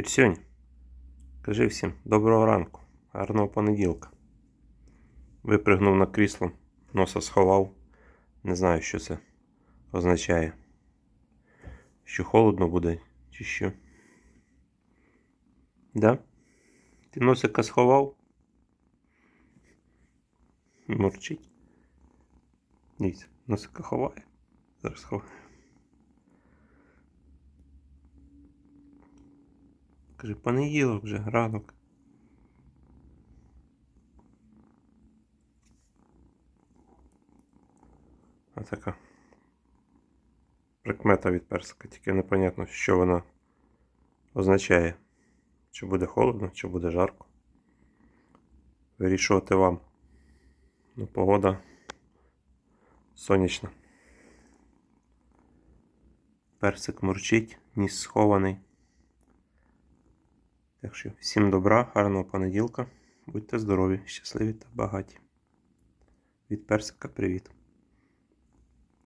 Ірсюнь, кажи всім доброго ранку, гарного понеділка. Випригнув на крісло, носа сховав. Не знаю, що це означає. Що холодно буде, чи що. Да? Ти носика сховав? Мурчить. Дивіться, носика ховає. Зараз ховає. Каже, понеділок вже, ранок. А така прикмета від персика, тільки непонятно, що вона означає. Чи буде холодно, чи буде жарко. Вирішувати вам. Ну, погода сонячна. Персик мурчить, ніс схований. Так що всім добра, гарного понеділка. Будьте здорові, щасливі та багаті. Від персика привіт.